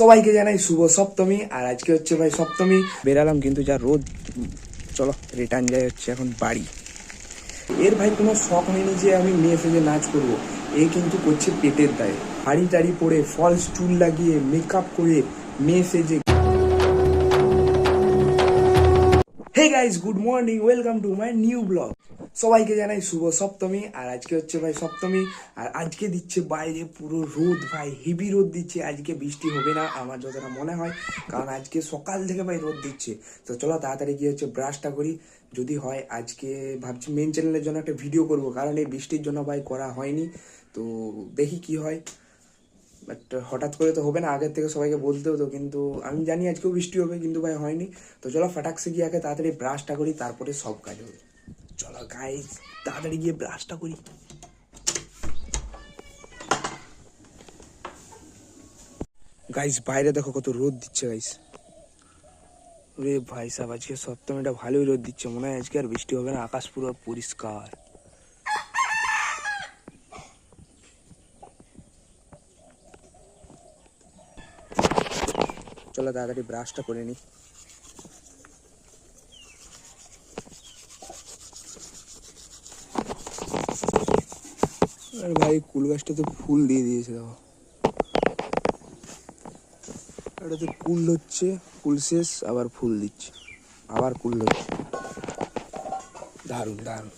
সবাইকে জানাই শুভ সপ্তমী, আর আজকে হচ্ছে ভাই সপ্তমী। বেরালাম কিন্তু যা রোদ। চলো রিটার্ন যাই হচ্ছে এখন বাড়ি। এর ভাই কোনো শখ হয়নি যে আমি মেয়ে সেজে নাচ করব। এ কিন্তু করছে পেটের দায়ে। হাড়ি টাড়ি পরে ফলস চুল লাগিয়ে মেকআপ করে মেয়ে সেজে hey guys good morning welcome to my new blog সবাইকে জানাই শুভ সপ্তমী, আর আজকে হচ্ছে ভাই সপ্তমী, আর আজকে দিচ্ছে বাইরে পুরো রোদ ভাই হেভি রোদ দিচ্ছে। আজকে বৃষ্টি হবে না, আমার যতটা মনে হয়, কারণ আজকে সকাল থেকে ভাই রোদ দিচ্ছে। তো চলো তাড়াতাড়ি গিয়ে হচ্ছে ব্রাশটা করি। যদি হয়, আজকে ভাবছি মেন চ্যানেলের জন্য একটা ভিডিও করব, কারণ এই বৃষ্টির জন্য ভাই করা হয়নি। তো দেখি কি হয়। বাট হঠাৎ করে তো হবে না, আগের থেকে সবাইকে বলতে হতো কিন্তু আমি জানি আজকেও বৃষ্টি হবে, কিন্তু ভাই হয়নি। তো চলো ফাটাকসে গিয়ে আগে তাড়াতাড়ি ব্রাশটা করি, তারপরে সব কাজ হবে। গাইজ তাড়াতাড়ি গিয়ে ব্রাশটা করি। গাইস বাইরে দেখো কত রোদ দিচ্ছে গাইস রে ভাই সাহেব, আজকে সপ্তমীটা ভালোই রোদ দিচ্ছে। মনে হয় আজকে আর বৃষ্টি হবে না, আকাশ পুরো পরিষ্কার। চলো তাড়াতাড়ি ব্রাশটা করে নি। আরে ভাই, কুল গাছটা তো ফুল দিয়ে দিয়েছে, দেখো। এটাতে কুল হচ্ছে, কুল শেষ, আবার ফুল দিচ্ছে। আবার কুল হচ্ছে। দারুণ দারুণ।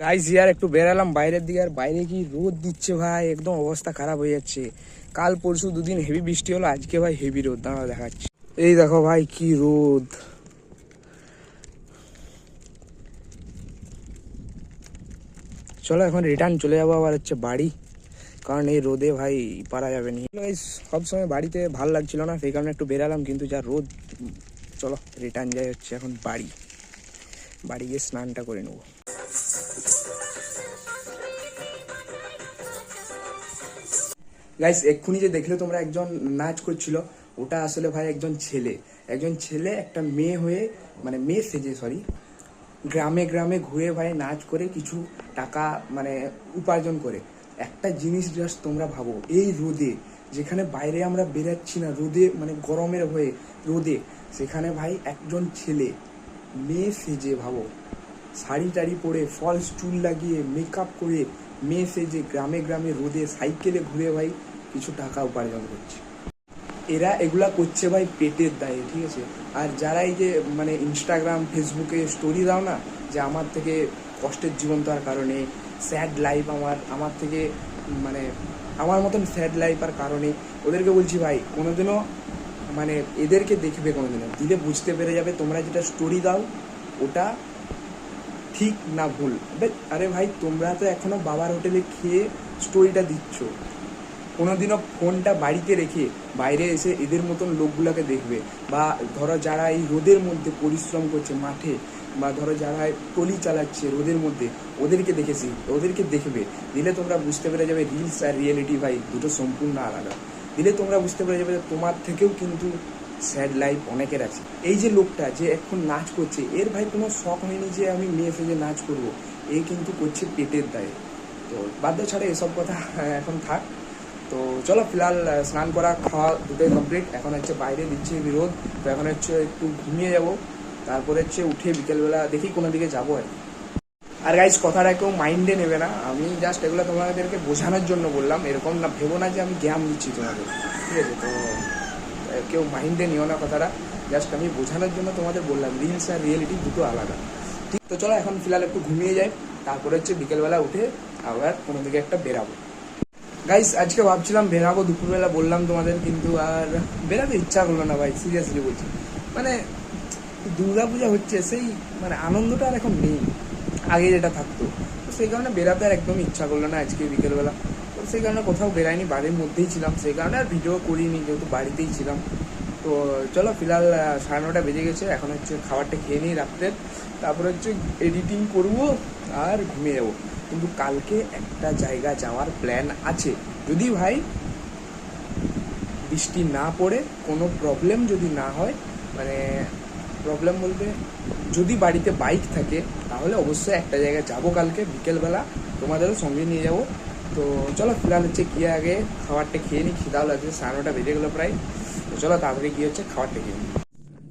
গাইস ইয়ার একটু বেরালাম বাইরের দিকে, আর বাইরে কি রোদ দিচ্ছে ভাই? একদম অবস্থা খারাপ হয়ে যাচ্ছে। কাল পরশু দুদিন হেভি বৃষ্টি হলো, আজকে ভাই হেভি রোদ দাঁড়া দেখাচ্ছে। এই দেখো ভাই, কি রোদ। চলো এখন রিটার্ন চলে যাব আবার হচ্ছে বাড়ি। কারণ এই রোদে ভাই পারা যাবে না। সব সময় বাড়িতে ভালো লাগছিল না, সেই কারণে একটু বেরালাম, কিন্তু যা রোদ, চলো রিটার্ন যাই হচ্ছে এখন বাড়ি। বাড়ি গিয়ে স্নানটা করে নেব। গাইস এক্ষুনি যে দেখলে তোমরা একজন নাচ করছিল, ওটা আসলে ভাই একজন ছেলে। একজন ছেলে, একটা মেয়ে হয়ে মানে মেয়ে সেজে সরি গ্রামে গ্রামে ঘুরে ভাই নাচ করে কিছু টাকা মানে উপার্জন করে। একটা জিনিস জাস্ট তোমরা ভাবো, এই রোদে, যেখানে বাইরে আমরা বেরাচ্ছি না, রোদে মানে গরমের হয়ে রোদে, সেখানে ভাই একজন ছেলে, মেয়ে সেজে ভাবো। শাড়ি টাড়ি পরে ফলস চুল লাগিয়ে মেকআপ করে, মেয়ে সেজে গ্রামে গ্রামে রোদে সাইকেলে ঘুরে ভাই কিছু টাকা উপার্জন করছে। এরা এগুলা করছে ভাই পেটের দায়ে, ঠিক আছে? আর যারা এই যে মানে ইনস্টাগ্রাম ফেসবুকে স্টোরি দাও না, যে আমার থেকে কষ্টের জীবন তার কারণে স্যাড লাইফ আমার আমার থেকে মানে আমার মতন স্যাড লাইফ আর কারণে ওদেরকে বলছি ভাই, কোনোদিনও মানে এদেরকে দেখবে কোনোদিনও, দিলে বুঝতে পেরে যাবে তোমরা যেটা স্টোরি দাও, ওটা ঠিক না ভুল। আরে ভাই, তোমরা তো এখনও বাবার হোটেলে খেয়ে স্টোরিটা দিচ্ছ। কোনোদিনও ফোনটা বাড়িতে রেখে বাইরে এসে এদের মতন লোকগুলোকে দেখবে। বা ধরো যারা এই রোদের মধ্যে পরিশ্রম করছে মাঠে, বা ধরো যারা টলি চালাচ্ছে রোদের মধ্যে, ওদেরকে দেখেছি ওদেরকে দেখবে। দিলে তোমরা বুঝতে পেরে যাবে রিলস আর রিয়েলিটি ভাই দুটো সম্পূর্ণ আলাদা। দিলে তোমরা বুঝতে পেরে যাবে যে তোমার থেকেও কিন্তু স্যাড লাইফ অনেকের আছে। এই যে লোকটা যে এখন নাচ করছে, এর ভাই কোনো শখ হয়নি যে আমি মেয়ে ফেজে নাচ করব। এ কিন্তু করছে পেটের দায়ে। তো বাধ্য ছাড়া, এসব কথা এখন থাক। তো চলো ফিলহাল স্নান করা, খাওয়া দুটোই কমপ্লিট এখন হচ্ছে বাইরে দিচ্ছে বিরোধ। তো এখন হচ্ছে একটু ঘুমিয়ে যাব। তারপরে হচ্ছে উঠে বিকেলবেলা দেখি কোনো দিকে যাব আর। আর গাইজ কথাটা কেউ মাইন্ডে নেবে না। আমি জাস্ট এগুলো তোমাদেরকে বোঝানোর জন্য বললাম। এরকম না, ভেবো না যে আমি জ্ঞান দিচ্ছি তোমাদের। ঠিক আছে? তো কেউ মাইন্ডে নিও না কথাটা। জাস্ট আমি বোঝানোর জন্য তোমাদের বললাম। রিলস আর রিয়েলিটি দুটো আলাদা। ঠিক, তো চলো এখন ফিলহাল একটু ঘুমিয়ে যাই। তারপরে হচ্ছে বিকেলবেলা উঠে আবার কোনো দিকে একটা বেরাবো। গাইস আজকে ভাবছিলাম বেরাবো, দুপুরবেলা বললাম তোমাদের, কিন্তু আর বেরাতে ইচ্ছা করল না ভাই সিরিয়াসলি বলছি। মানে দুর্গা পূজা হচ্ছে, সেই মানে আনন্দটা আর এখন নেই। আগে যেটা থাকতো, তো সেই কারণে বেরাতে আর একদমই ইচ্ছা করল না আজকে বিকেলবেলা। তো সেই কারণে কোথাও বেরাইনি, বাড়ির মধ্যেই ছিলাম। সেই কারণে আর ভিডিও করিনি, যেহেতু বাড়িতেই ছিলাম। তো চলো, ফিলহাল সাড়ে নটা বেজে গেছে, এখন হচ্ছে খাবারটা খেয়ে নিই রাত্রের তারপরে হচ্ছে এডিটিং করব আর ঘুমিয়ে যাব। কিন্তু কালকে একটা জায়গা যাওয়ার প্ল্যান আছে। যদি ভাই বৃষ্টি না পড়ে, কোনো প্রবলেম যদি না হয় মানে প্রবলেম বলতে যদি বাড়িতে বাইক থাকে, তাহলে অবশ্যই একটা জায়গায় যাব কালকে, বিকেলবেলা তোমাদেরও সঙ্গে নিয়ে যাব। তো চলো ফিলহাল হচ্ছে গিয়ে আগে খাবারটা খেয়ে নিই, খিদাও লাগছে, সাড়ে নটা বেজে গেলো প্রায়। তো চলো তাড়াতাড়ি গিয়ে হচ্ছে খাবারটা খেয়ে নিই।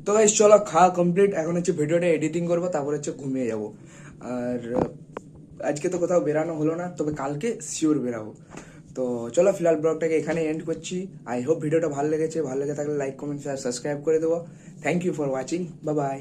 তো গাইস চলো খাওয়া কমপ্লিট এখন হচ্ছে ভিডিওটা এডিটিং করব, তারপর হচ্ছে ঘুমিয়ে যাব। আর আজকে তো কোথাও বেরানো হলো না, তবে কালকে শিওর বেরাবো। তো চলো, ফিলহাল ব্লগটাকে এখানে এন্ড করছি। আই হোপ ভিডিওটা ভালো লেগেছে। ভালো লেগে থাকলে লাইক কমেন্ট শেয়ার সাবস্ক্রাইব করে দেবো। থ্যাংক ইউ ফর ওয়াচিং বা বাই